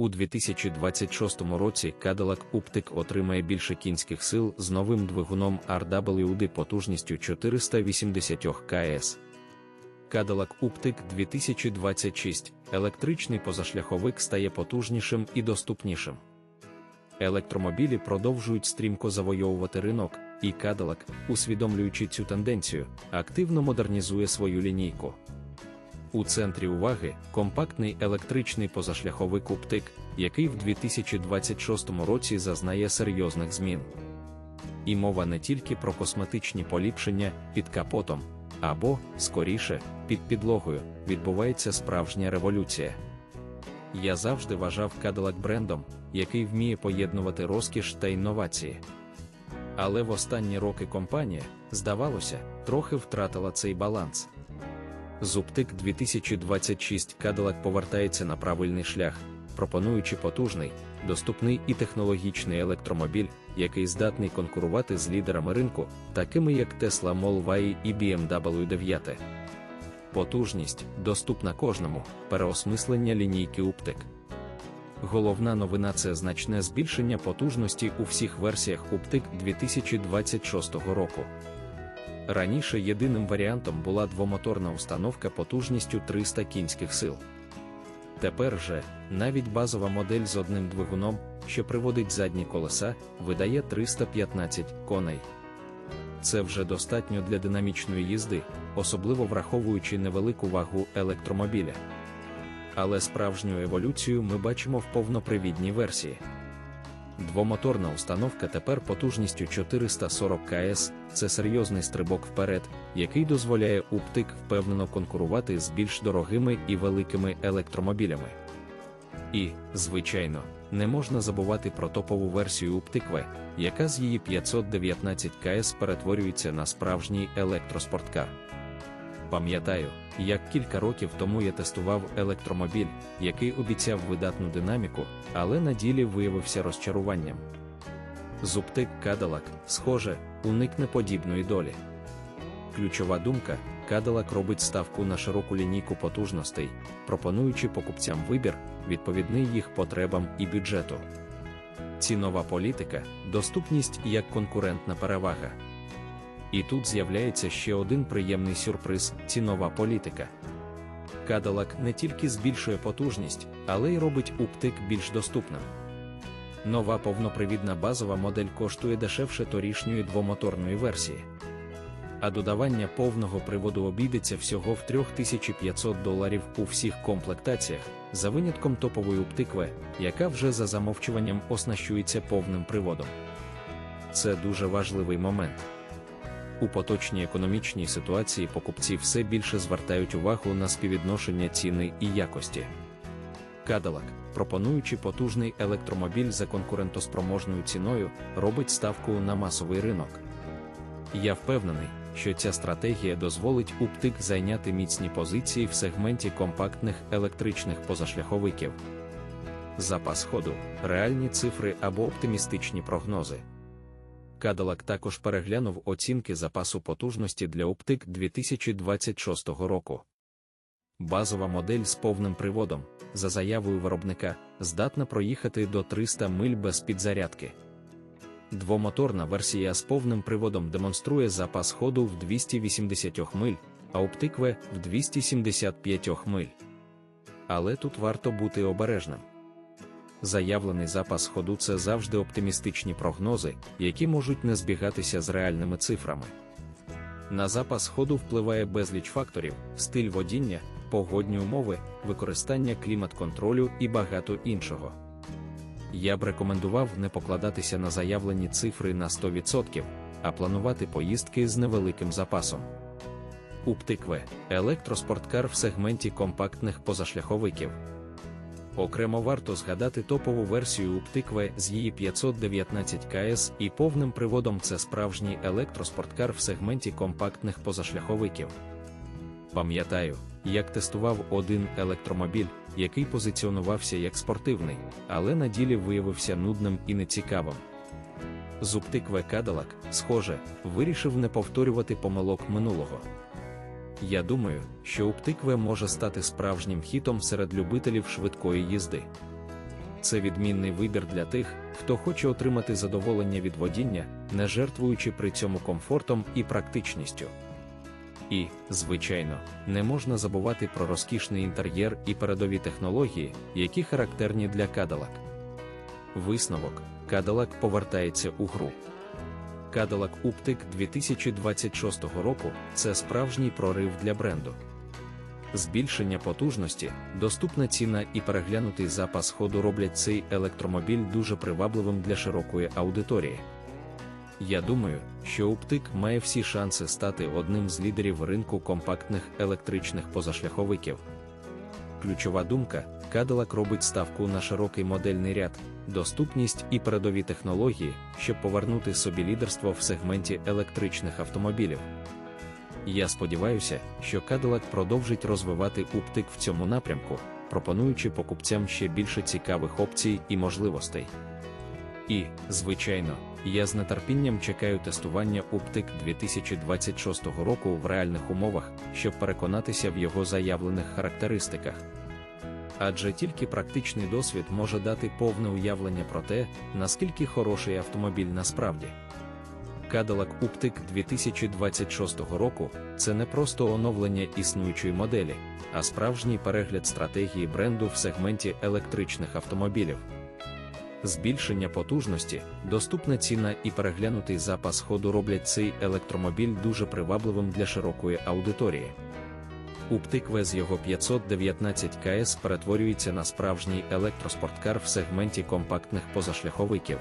У 2026 році Cadillac Uptiq отримає більше кінських сил з новим двигуном RWD потужністю 480 КС. Cadillac Uptiq 2026 електричний позашляховик стає потужнішим і доступнішим. Електромобілі продовжують стрімко завойовувати ринок, і Cadillac, усвідомлюючи цю тенденцію, активно модернізує свою лінійку. У центрі уваги компактний електричний позашляховик Уптик, який в 2026 році зазнає серйозних змін. І мова не тільки про косметичні поліпшення під капотом, або, скоріше, під підлогою відбувається справжня революція. Я завжди вважав Cadillac брендом, який вміє поєднувати розкіш та інновації. Але в останні роки компанія, здавалося, трохи втратила цей баланс. Зубтик 2026 Cadillac повертається на правильний шлях, пропонуючи потужний, доступний і технологічний електромобіль, який здатний конкурувати з лідерами ринку, такими як Tesla Model і BMW 9. Потужність, доступна кожному, переосмислення лінійки Уптик. Головна новина це значне збільшення потужності у всіх версіях Уптик 2026 року. Раніше єдиним варіантом була двомоторна установка потужністю 300 кінських сил. Тепер же навіть базова модель з одним двигуном, що приводить задні колеса, видає 315 коней. Це вже достатньо для динамічної їзди, особливо враховуючи невелику вагу електромобіля. Але справжню еволюцію ми бачимо в повнопривідній версії. Двомоторна установка тепер потужністю 440 КС це серйозний стрибок вперед, який дозволяє Уптик впевнено конкурувати з більш дорогими і великими електромобілями. І, звичайно, не можна забувати про топову версію Уптикве, яка з її 519 КС перетворюється на справжній електроспорткар. Пам'ятаю, як кілька років тому я тестував електромобіль, який обіцяв видатну динаміку, але на ділі виявився розчаруванням. Зубтик Cadillac, схоже, уникне подібної долі. Ключова думка: Cadillac робить ставку на широку лінійку потужностей, пропонуючи покупцям вибір, відповідний їх потребам і бюджету. Цінова політика, доступність як конкурентна перевага. І тут з'являється ще один приємний сюрприз цінова політика. Cadillac не тільки збільшує потужність, але й робить уптик більш доступним. Нова повнопривідна базова модель коштує дешевше торішньої двомоторної версії. А додавання повного приводу обійдеться всього в 3500 доларів у всіх комплектаціях, за винятком топової уптикве, яка вже за замовчуванням оснащується повним приводом. Це дуже важливий момент. У поточній економічній ситуації покупці все більше звертають увагу на співвідношення ціни і якості. Cadillac, пропонуючи потужний електромобіль за конкурентоспроможною ціною, робить ставку на масовий ринок. Я впевнений, що ця стратегія дозволить Уптик зайняти міцні позиції в сегменті компактних електричних позашляховиків. Запас ходу, реальні цифри або оптимістичні прогнози. Cadillac також переглянув оцінки запасу потужності для Уптик 2026 року. Базова модель з повним приводом, за заявою виробника, здатна проїхати до 300 миль без підзарядки. Двомоторна версія з повним приводом демонструє запас ходу в 280 миль, а Уптикве в 275 миль. Але тут варто бути обережним. Заявлений запас ходу це завжди оптимістичні прогнози, які можуть не збігатися з реальними цифрами. На запас ходу впливає безліч факторів, стиль водіння, погодні умови, використання клімат-контролю і багато іншого. Я б рекомендував не покладатися на заявлені цифри на 100%, а планувати поїздки з невеликим запасом. Уптикве електроспорткар в сегменті компактних позашляховиків. Окремо варто згадати топову версію Уптикве з її 519 КС і повним приводом це справжній електроспорткар в сегменті компактних позашляховиків. Пам'ятаю, як тестував один електромобіль, який позиціонувався як спортивний, але на ділі виявився нудним і нецікавим. Зубтикве Cadillac, схоже, вирішив не повторювати помилок минулого. Я думаю, що Уптикве може стати справжнім хітом серед любителів швидкої їзди. це відмінний вибір для тих, хто хоче отримати задоволення від водіння, не жертвуючи при цьому комфортом і практичністю. І, звичайно, не можна забувати про розкішний інтер'єр і передові технології, які характерні для Cadillac. Висновок Cadillac повертається у гру. Cadillac Uptiq 2026 року це справжній прорив для бренду. Збільшення потужності, доступна ціна і переглянутий запас ходу роблять цей електромобіль дуже привабливим для широкої аудиторії. Я думаю, що Уптик має всі шанси стати одним з лідерів ринку компактних електричних позашляховиків. Ключова думка: Cadillac робить ставку на широкий модельний ряд, доступність і передові технології, щоб повернути собі лідерство в сегменті електричних автомобілів. Я сподіваюся, що Cadillac продовжить розвивати Уптик в цьому напрямку, пропонуючи покупцям ще більше цікавих опцій і можливостей. І, звичайно, я з нетерпінням чекаю тестування Уптик 2026 року в реальних умовах, щоб переконатися в його заявлених характеристиках. Адже тільки практичний досвід може дати повне уявлення про те, наскільки хороший автомобіль насправді. Cadillac Uptiq 2026 року це не просто оновлення існуючої моделі, а справжній перегляд стратегії бренду в сегменті електричних автомобілів. Збільшення потужності, доступна ціна і переглянутий запас ходу роблять цей електромобіль дуже привабливим для широкої аудиторії. Уптикве з його 519 КС перетворюється на справжній електроспорткар в сегменті компактних позашляховиків.